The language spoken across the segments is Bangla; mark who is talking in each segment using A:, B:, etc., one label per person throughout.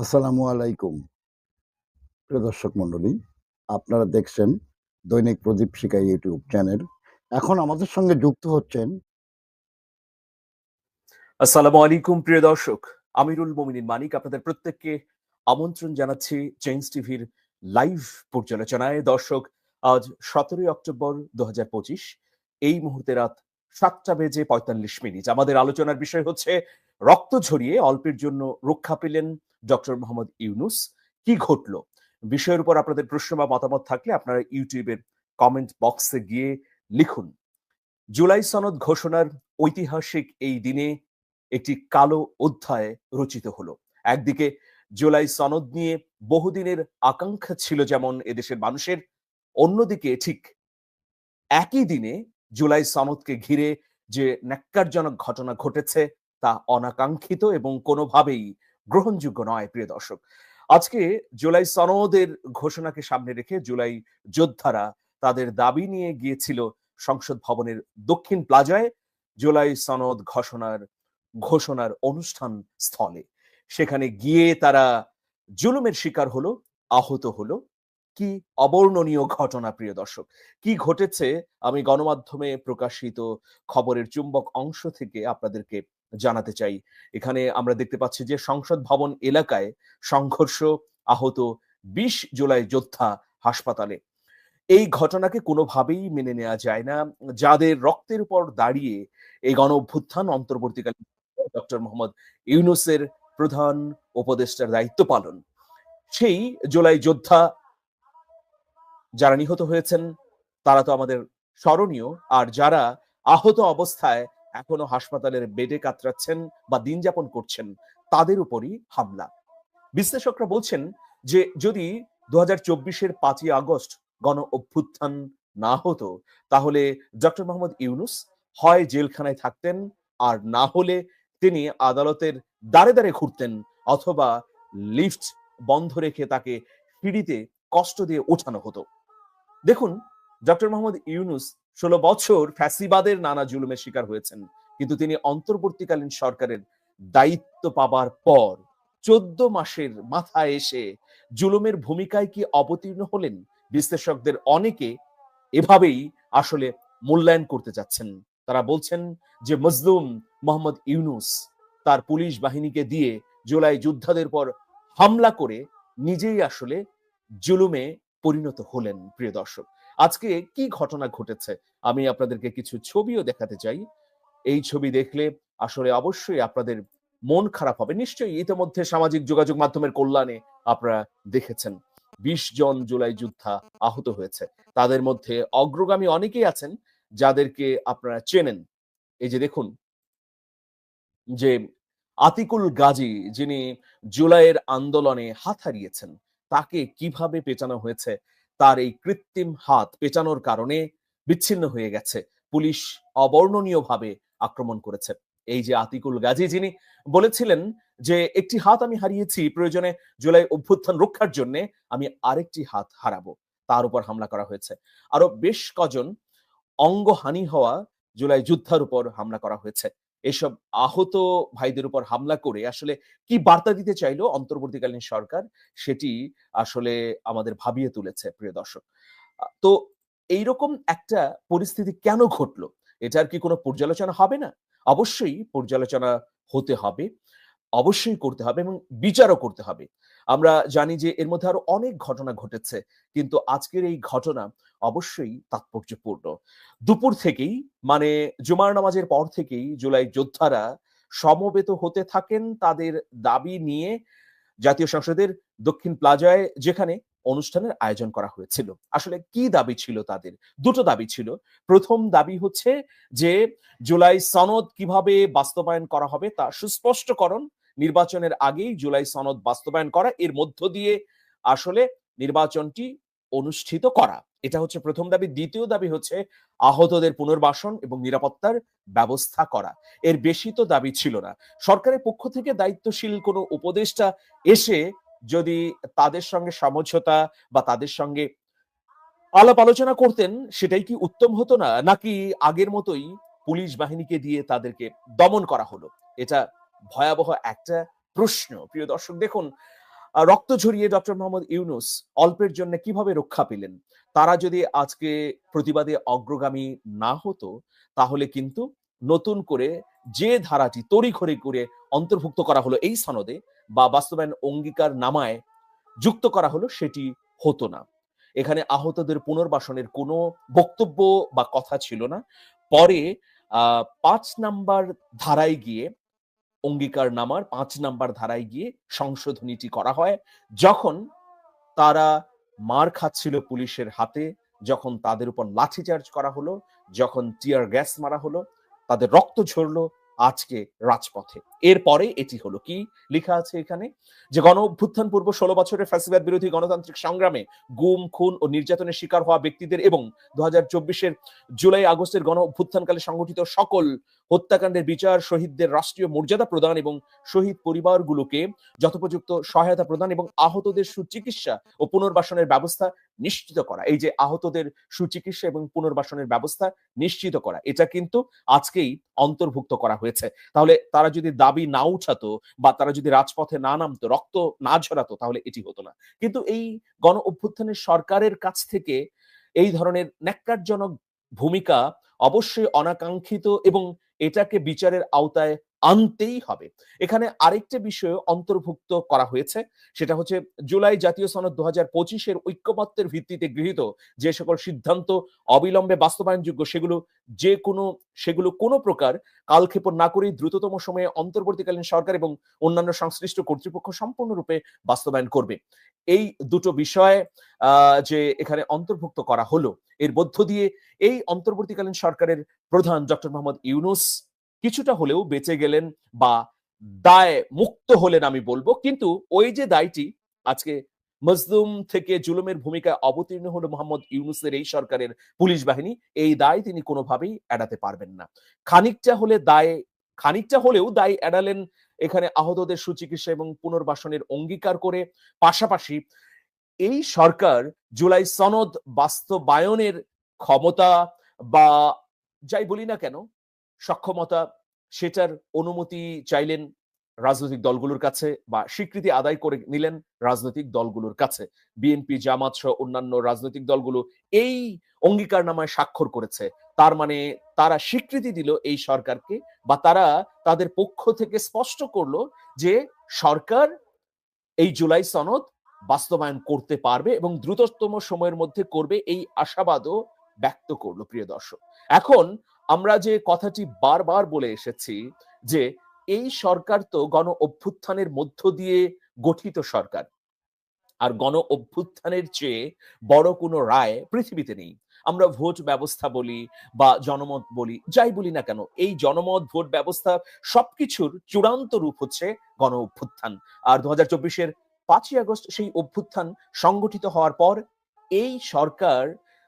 A: আসসালামু আলাইকুম। প্রিয় দর্শক মণ্ডলী, আপনারা দেখছেন দৈনিক প্রদীপ শিকা ইউটিউব চ্যানেল। এখন আমাদের সঙ্গে যুক্ত হচ্ছেন
B: আসসালামু আলাইকুম, প্রিয় দর্শক। আমিরুল মোমিনিন মানিক, আপনাদের প্রত্যেককে আমন্ত্রণ জানাচ্ছি চেঞ্জ টিভির লাইভ পর্যালোচনায়। দর্শক, আজ সতেরোই অক্টোবর দু হাজার পঁচিশ, এই মুহূর্তে রাত সাতটা বেজে পঁয়তাল্লিশ মিনিট। আমাদের আলোচনার বিষয় হচ্ছে, রক্ত ঝরিয়ে অল্পের জন্য রক্ষা পেলেন ডক্টর মোহাম্মদ ইউনুস, কি ঘটলো? বিষয়ের উপর আপনাদের প্রশ্ন বা মতামত থাকলে আপনারা ইউটিউবের কমেন্ট বক্সে গিয়ে লিখুন। জুলাই সনদ ঘোষণার ঐতিহাসিক এই দিনে একটি কালো অধ্যায় রচিত হলো। একদিকে জুলাই সনদ নিয়ে বহুদিনের আকাঙ্ক্ষা ছিল যেমন এদেশের মানুষের, অন্যদিকে ঠিক একই দিনে জুলাই সনদকে ঘিরে যে ন্যাক্কারজনক ঘটনা ঘটেছে তা অনাকাঙ্ক্ষিত এবং কোনোভাবেই গ্রহণযোগ্য নয়, প্রিয় দর্শক। আজকে জুলাই সনদের ঘোষণাকে সামনে রেখে জুলাই যোদ্ধারা তাদের দাবি নিয়ে গিয়েছিল সংসদ ভবনের দক্ষিণ প্লাজায় জুলাই সনদ ঘোষণার ঘোষণার অনুষ্ঠান স্থলে। সেখানে গিয়ে তারা জুলুমের শিকার হলো, আহত হলো। কি অবর্ণনীয় ঘটনা, প্রিয় দর্শক। কি ঘটেছে, আমি গণমাধ্যমে প্রকাশিত খবরের চুম্বক অংশ থেকে আপনাদেরকে জানাতে চাই। এখানে আমরা দেখতে পাচ্ছি যে সংসদ ভবন এলাকায় সংঘর্ষ আহত বিশ জুলাই যোদ্ধা হাসপাতালে। এই ঘটনাকে কোনোভাবেই মেনে নেওয়া যায় না। যাদের রক্তের উপর দাঁড়িয়ে এই গণ অভ্যুত্থান অন্তর্বর্তীকালীন ডক্টর মোহাম্মদ ইউনুসের প্রধান উপদেষ্টার দায়িত্ব পালন। সেই জুলাই যোদ্ধা যারা নিহত হয়েছেন, তারা তো আমাদের স্মরণীয়। আর যারা আহত অবস্থায় এখনও হাসপাতালের বেডে কাতরাচ্ছেন বা দিন যাপন করছেন, তাদের উপরই হামলা। বিশ্লেষকরা বলছেন যে যদি দু হাজার চব্বিশের পাঁচই আগস্ট গণ অভ্যুত্থান না হতো, তাহলে ডক্টর মোহাম্মদ ইউনুস হয় জেলখানায় থাকতেন আর না হলে তিনি আদালতের দাঁড়ে দাঁড়ে ঘুরতেন অথবা লিফট বন্ধ রেখে তাকে সিঁড়িতে কষ্ট দিয়ে ওঠানো হতো। দেখুন ডক্টর মোহাম্মদ ইউনুস ষোলো বছর ফ্যাসিবাদের নানা জুলুমের শিকার হয়েছেন, কিন্তু তিনি অন্তর্বর্তীকালীন সরকারের দায়িত্ব পাবার পর চোদ্দ মাসের মাথায় এসে জুলুমের ভূমিকায় কি অবতীর্ণ হলেন বিশ্লেষকদের অনেকে এভাবেই আসলে মূল্যায়ন করতে যাচ্ছেন। তারা বলছেন যে মজলুম মোহাম্মদ ইউনুস তার পুলিশ বাহিনীকে দিয়ে জুলাই যোদ্ধাদের পর হামলা করে নিজেই আসলে জুলুমে পরিণত হলেন, প্রিয় দর্শক। আজকে কি ঘটনা ঘটেছে? আমি আপনাদেরকে কিছু ছবিও দেখাতে চাই। এই ছবি দেখলে আসলে অবশ্যই আপনাদের মন খারাপ হবে। নিশ্চয়ই ইতিমধ্যে সামাজিক যোগাযোগ মাধ্যমের কল্যাণে আপনারা দেখেছেন। বিশ জন জুলাই যোদ্ধা আহত হয়েছে। তাদের মধ্যে অগ্রগামী অনেকেই আছেন যাদেরকে আপনারা চেনেন। এই যে দেখুন, যে আতিকুল গাজী, যিনি জুলাইয়ের আন্দোলনে হাত হারিয়েছেন, তাকে কীভাবে পেঁচানো হয়েছে? তার এই কৃত্রিম হাত পেঁচানোর কারণে বিচ্ছিন্ন হয়ে গেছে। পুলিশ অবর্ণনীয়ভাবে আক্রমণ করেছে। এই যে আতিকুল গাজী, যিনি বলেছিলেন যে, একটি হাত আমি হারিয়েছি, প্রয়োজনে জুলাই অভ্যুত্থান রক্ষার জন্য আমি আরেকটি হাত হারাবো। তার উপর হামলা করা হয়েছে। আরও বেশ কজন অঙ্গহানি হওয়া জুলাই যুদ্ধার উপর হামলা করা হয়েছে। এসব আহত ভাইদের উপর হামলা করে আসলে কি বার্তা দিতে চাইলো অন্তর্বর্তীকালীন সরকার? সেটি আসলে আমাদের ভাবিয়ে তুলেছে, প্রিয় দর্শক। তো এইরকম একটা পরিস্থিতি কেন ঘটলো? এটার কি কোনো পর্যালোচনা হবে না? অবশ্যই পর্যালোচনা হতে হবে, অবশ্যই করতে হবে এবং বিচারও করতে হবে। আমরা জানি যে এর মধ্যে আরও অনেক ঘটনা ঘটেছে, কিন্তু আজকের এই ঘটনা অবশ্যই তাৎপর্যপূর্ণ। দুপুর থেকেই মানে জুমার নামাজের পর থেকেই জুলাই যোদ্ধারা সমবেত হতে থাকেন তাদের দাবি নিয়ে জাতীয় সংসদের দক্ষিণ প্লাজায়, যেখানে অনুষ্ঠানের আয়োজন করা হয়েছিল। আসলে কি দাবি ছিল তাদের? দুটো দাবি ছিল। প্রথম দাবি হচ্ছে যে, জুলাই সনদ কীভাবে বাস্তবায়ন করা হবে তা সুস্পষ্টকরণ নির্বাচনের আগেই জুলাই সনদ বাস্তবায়ন করা, এর মধ্য দিয়ে আসলে নির্বাচনটি অনুষ্ঠিত করা। এটা হচ্ছে প্রথম দাবি। দ্বিতীয় দাবি হচ্ছে আহতদের পুনর্বাসন এবং নিরাপত্তার ব্যবস্থা করা। এর বেশি তো দাবি ছিল না। সরকারের পক্ষ থেকে দায়িত্বশীল কোনো উপদেষ্টা এসে যদি তাদের সঙ্গে সমঝোতা বা তাদের সঙ্গে আলাপ আলোচনা করতেন, সেটাই কি উত্তম হতো না? নাকি আগের মতোই পুলিশ বাহিনীকে দিয়ে তাদেরকে দমন করা হলো? এটা ভয়াবহ একটা প্রশ্ন। প্রিয় দর্শক, দেখুন রক্ত ঝরিয়ে ডক্টর মোহাম্মদ ইউনুস অল্পের জন্য কীভাবে রক্ষা পেলেন? তারা যদি আজকে প্রতিবাদে অগ্রগামী না হতো, তাহলে কিন্তু নতুন করে যে ধারাটি তড়িঘড়ি করে অন্তর্ভুক্ত করা হলো এই সনদে বা বাস্তবায়ন অঙ্গীকার নামায় যুক্ত করা হলো সেটি হতো না। এখানে আহতদের পুনর্বাসনের কোনো বক্তব্য বা কথা ছিল না। পরে পাঁচ নাম্বার ধারায় গিয়ে অঙ্গীকার নামার পাঁচ নাম্বার ধারায় গিয়ে সংশোধনীটি করা হয়। যখন তারা মার খাচ্ছিল পুলিশের হাতে, যখন তাদের উপর লাঠিচার্জ করা হলো, যখন টিয়ার গ্যাস মারা হলো, তাদের রক্ত ঝরলো আজকে রাজপথে। এরপরে এটি হলো কি? লেখা আছে এখানে যে গণ অভ্যুত্থান পূর্ব ষোলো বছরের ফ্যাসিবাদ বিরোধী গণতান্ত্রিক সংগ্রামে গুম, খুন ও নির্যাতনের শিকার হওয়া ব্যক্তিদের এবং দু হাজার চব্বিশের জুলাই আগস্টের গণ অভ্যুত্থানকালে সংঘটিত সকল হত্যাকাণ্ডের বিচার, শহীদদের রাষ্ট্রীয় মর্যাদা প্রদান এবং শহীদ পরিবারগুলোকে যথোপযুক্ত সহায়তা প্রদান এবং আহতদের সুচিকিৎসা ও পুনর্বাসনের ব্যবস্থা নিশ্চিত করা। এই যে আহতদের সুচিকিৎসা এবং পুনর্বাসনের ব্যবস্থা নিশ্চিত করা, এটা কিন্তু আজকেই অন্তর্ভুক্ত করা হয়েছে। তাহলে তারা যদি দাবি না উঠাতো বা তারা যদি রাজপথে না নামতো, রক্ত না ঝরাতো, তাহলে এটি হতো না। কিন্তু এই গণ অভ্যুত্থানের সরকারের কাছ থেকে এই ধরনের ন্যাক্কারজনক ভূমিকা অবশ্যই অনাকাঙ্ক্ষিত এবং এটাকে বিচারের আওতায় আনতেই হবে। এখানে আরেকটা বিষয় অন্তর্ভুক্ত করা হয়েছে, সেটা হচ্ছে জুলাই জাতীয় সনদ দু হাজার পঁচিশের ঐক্যমত্যের ভিত্তিতে গৃহীত যে সকল সিদ্ধান্ত অবিলম্বে বাস্তবায়নযোগ্য সেগুলো যে কোনো, সেগুলো কোনো প্রকার কালক্ষেপণ না করে দ্রুততম সময়ে অন্তর্বর্তীকালীন সরকার এবং অন্যান্য সংশ্লিষ্ট কর্তৃপক্ষ সম্পূর্ণরূপে বাস্তবায়ন করবে। এই দুটো বিষয় যে এখানে অন্তর্ভুক্ত করা হলো, এর মধ্য দিয়ে এই অন্তর্বর্তীকালীন সরকারের প্রধান ডক্টর মোহাম্মদ ইউনুস কিছুটা হলেও বেঁচে গেলেন বা দায় মুক্ত হলেন আমি বলব। কিন্তু ওই যে দায়টি আজকে মজলুম থেকে জুলুমের ভূমিকায় অবতীর্ণ হলো মোহাম্মদ ইউনুসের এই সরকারের পুলিশ বাহিনী, এই দায় তিনি কোনোভাবেই এড়াতে পারবেন না। খানিকটা হলে দায়, খানিকটা হলেও দায় এড়ালেন এখানে আহতদের সুচিকিৎসা এবং পুনর্বাসনের অঙ্গীকার করে। পাশাপাশি এই সরকার জুলাই সনদ বাস্তবায়নের ক্ষমতা বা যাই বলি না কেন সক্ষমতা, সেটার অনুমতি চাইলেন রাজনৈতিক দলগুলোর কাছে বা স্বীকৃতি আদায় করে নিলেন রাজনৈতিক দলগুলোর কাছে। বিএনপি জামাত সহ অন্যান্য রাজনৈতিক দলগুলো এই অঙ্গীকারনামায় স্বাক্ষর করেছে। তার মানে তারা স্বীকৃতি দিল এই সরকারকে বা তারা তাদের পক্ষ থেকে স্পষ্ট করল যে সরকার এই জুলাই সনদ বাস্তবায়ন করতে পারবে এবং দ্রুততম সময়ের মধ্যে করবে এই আশাবাদও ব্যক্ত করল প্রিয় দর্শক। এখন আমরা যে কথাটি বারবার বলে এসেছি যে এই সরকার তো গণ অভ্যুত্থানের মধ্য দিয়ে গঠিত সরকার। আর গণ অভ্যুত্থানের চেয়ে বড় কোনো রায় পৃথিবীতে নেই। আমরা ভোট ব্যবস্থা বলি বা জনমত বলি, যাই বলি না কেন, এই জনমত, ভোট ব্যবস্থা সবকিছুর চূড়ান্ত রূপ হচ্ছে গণ অভ্যুত্থান। আর দু হাজার চব্বিশের পাঁচই আগস্ট সেই অভ্যুত্থান সংগঠিত হওয়ার পর এই সরকার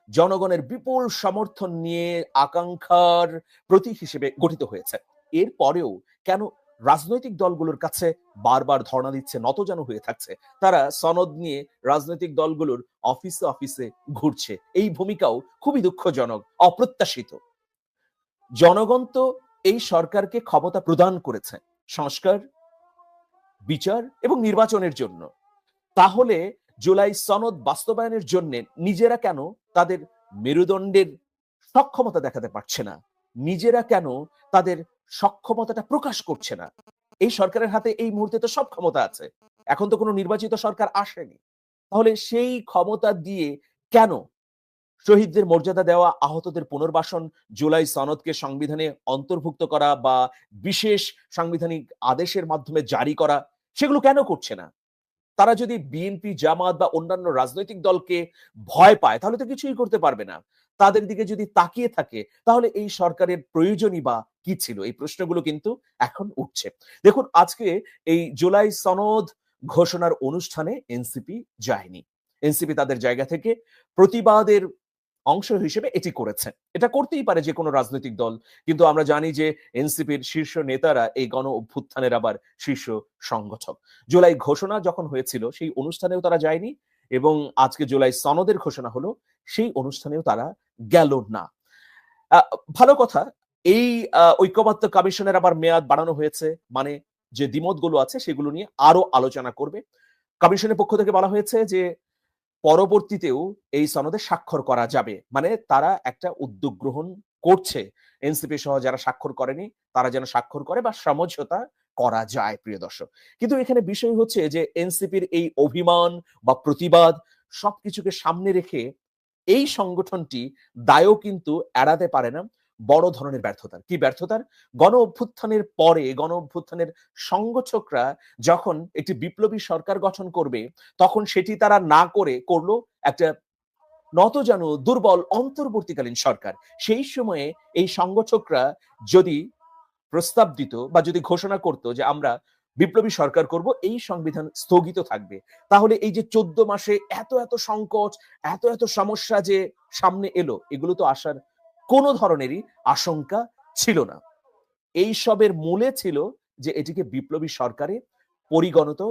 B: জনগণের বিপুল সমর্থন নিয়ে আকাঙ্ক্ষার প্রতীক হিসেবে গঠিত হয়েছে। এর পরেও কেন রাজনৈতিক দলগুলোর কাছে বারবার ধর্ণা দিচ্ছে নত যেন হয়ে থাকছে? তারা সনদ নিয়ে রাজনৈতিক দলগুলোর অফিসে অফিসে ঘুরছে। এই ভূমিকাও খুবই দুঃখজনক, অপ্রত্যাশিত। জনগণ তো এই সরকারকে ক্ষমতা প্রদান করেছে, সংস্কার, বিচার এবং নির্বাচনের জন্য। তাহলে জুলাই সনদ বাস্তবায়নের জন্য নিজেরা কেন তাদের মেরুদণ্ডের সক্ষমতা দেখাতে পারছে না? নিজেরা কেন তাদের সক্ষমতাটা প্রকাশ করছে না? এই সরকারের হাতে এই মুহূর্তে তো সব ক্ষমতা আছে। এখন তো কোনো নির্বাচিত সরকার আসেনি। তাহলে সেই ক্ষমতা দিয়ে কেন শহীদদের মর্যাদা দেওয়া, আহতদের পুনর্বাসন, জুলাই সনদকে সংবিধানে অন্তর্ভুক্ত করা বা বিশেষ সাংবিধানিক আদেশের মাধ্যমে জারি করা, সেগুলো কেন করছে না? তারা যদি বিএনপি জামাত বা অন্যান্য রাজনৈতিক দলকে ভয় পায়, তাহলে তো কিছুই করতে পারবে না। তাদের দিকে যদি তাকিয়ে থাকে, তাহলে এই সরকারের প্রয়োজনই বা কি ছিল? এই প্রশ্নগুলো কিন্তু এখন উঠছে। দেখুন, আজকে এই জুলাই সনদ ঘোষণার অনুষ্ঠানে এনসিপি যায়নি। এনসিপি তাদের জায়গা থেকে প্রতিবাদের অংশ হিসেবে এটি করেছে এটা করতেই পারে যে কোনো রাজনৈতিক দল। কিন্তু আমরা জানি যে এনসিপির শীর্ষ নেতারা এই গণ অভ্যুত্থানের আবার শীর্ষ সংগঠক। জুলাই ঘোষণা যখন হয়েছিল, সেই অনুষ্ঠানেও তারা যায়নি এবং আজকে জুলাই সনদের ঘোষণা হলো, সেই অনুষ্ঠানেও তারা গেল না। ভালো কথা, এই ঐক্যমত্য কমিশনের আবার মেয়াদ বাড়ানো হয়েছে। মানে যে দ্বিমতগুলো আছে, সেগুলো নিয়ে আরও আলোচনা করবে। কমিশনের পক্ষ থেকে বলা হয়েছে যে পরবর্তীতেও এই সনদে স্বাক্ষর করা যাবে। মানে তারা একটা উদ্যোগ গ্রহণ করছে। এনসিপি সহ যারা স্বাক্ষর করেনি, তারা যেন স্বাক্ষর করে বা সমঝোতা করা যায়, প্রিয় দর্শক। কিন্তু এখানে বিষয় হচ্ছে যে এনসিপির এই অভিমান বা প্রতিবাদ সবকিছুকে সামনে রেখে এই সংগঠনটি দায়ও কিন্তু এড়াতে পারে না। বড় ধরনের ব্যর্থতার। কি ব্যর্থতার? গণ অভ্যুত্থানের পরে গণ অভ্যুত্থানের সংগঠকরা যখন একটি বিপ্লবী সরকার গঠন করবে, তখন সেটি তারা না করে করল একটা নত যেন দুর্বল অন্তর্বর্তীকালীন সরকার। সেই সময়ে এই সংগঠকরা যদি প্রস্তাব দিত বা যদি ঘোষণা করত যে আমরা বিপ্লবী সরকার করব, এই সংবিধান স্থগিত থাকবে। তাহলে এই যে চোদ্দ মাসে এত এত সংকট, এত এত সমস্যা যে সামনে এলো, এগুলো তো আসার কোনো ধরনেরই আশঙ্কা ছিল না। এই সবের মূলে ছিল যে এটিকে বিপ্লবী সরকারে পরিগণিত,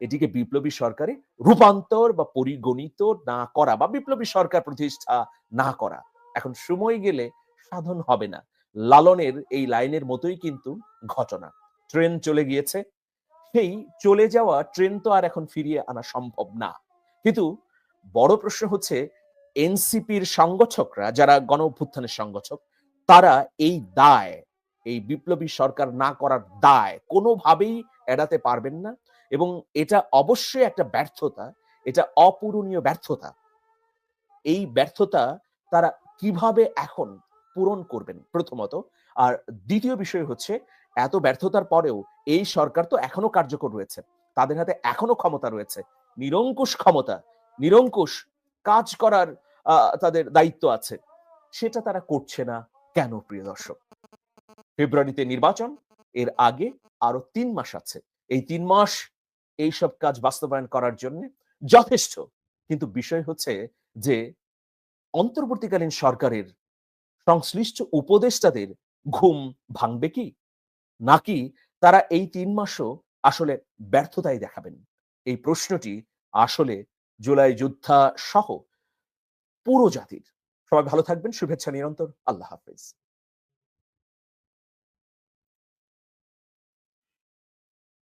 B: এটিকে বিপ্লবী সরকারে রূপান্তর বা পরিগণিত না করা বা বিপ্লবী সরকার প্রতিষ্ঠা না করা। এখন সময় গেলে সাধন হবে না। লালনের এই লাইনের মতোই কিন্তু ঘটনা। ট্রেন চলে গিয়েছে। সেই চলে যাওয়া ট্রেন তো আর এখন ফিরিয়ে আনা সম্ভব না। কিন্তু বড় প্রশ্ন হচ্ছে এনসিপির সংগঠকরা, যারা গণ অভ্যুত্থানের সংগঠক, তারা এই দায়, এই বিপ্লবী সরকার না করার দায় কোনোভাবেই এড়াতে পারবেন না এবং এটা অবশ্যই একটা ব্যর্থতা, এটা অপূরণীয় ব্যর্থতা। এই ব্যর্থতা তারা কীভাবে এখন পূরণ করবেন প্রথমত? আর দ্বিতীয় বিষয় হচ্ছে, এত ব্যর্থতার পরেও এই সরকার তো এখনও কার্যকর রয়েছে। তাদের হাতে এখনও ক্ষমতা রয়েছে। নিরঙ্কুশ ক্ষমতা, নিরঙ্কুশ কাজ করার তাদের দায়িত্ব আছে। সেটা তারা করছে না কেন, প্রিয় দর্শক? ফেব্রুয়ারিতে নির্বাচন, এর আগে আরও তিন মাস আছে। এই তিন মাস এইসব কাজ বাস্তবায়ন করার জন্য যথেষ্ট। কিন্তু বিষয় হচ্ছে যে, অন্তর্বর্তীকালীন সরকারের সংশ্লিষ্ট উপদেষ্টাদের ঘুম ভাঙবে কি? নাকি তারা এই তিন মাসও আসলে ব্যর্থতাই দেখাবেন? এই প্রশ্নটি আসলে জুলাই যোদ্ধা সহ পুরো জাতির। সবাই ভালো থাকবেন শুভেচ্ছা নিরন্তর। আল্লাহ হাফেজ।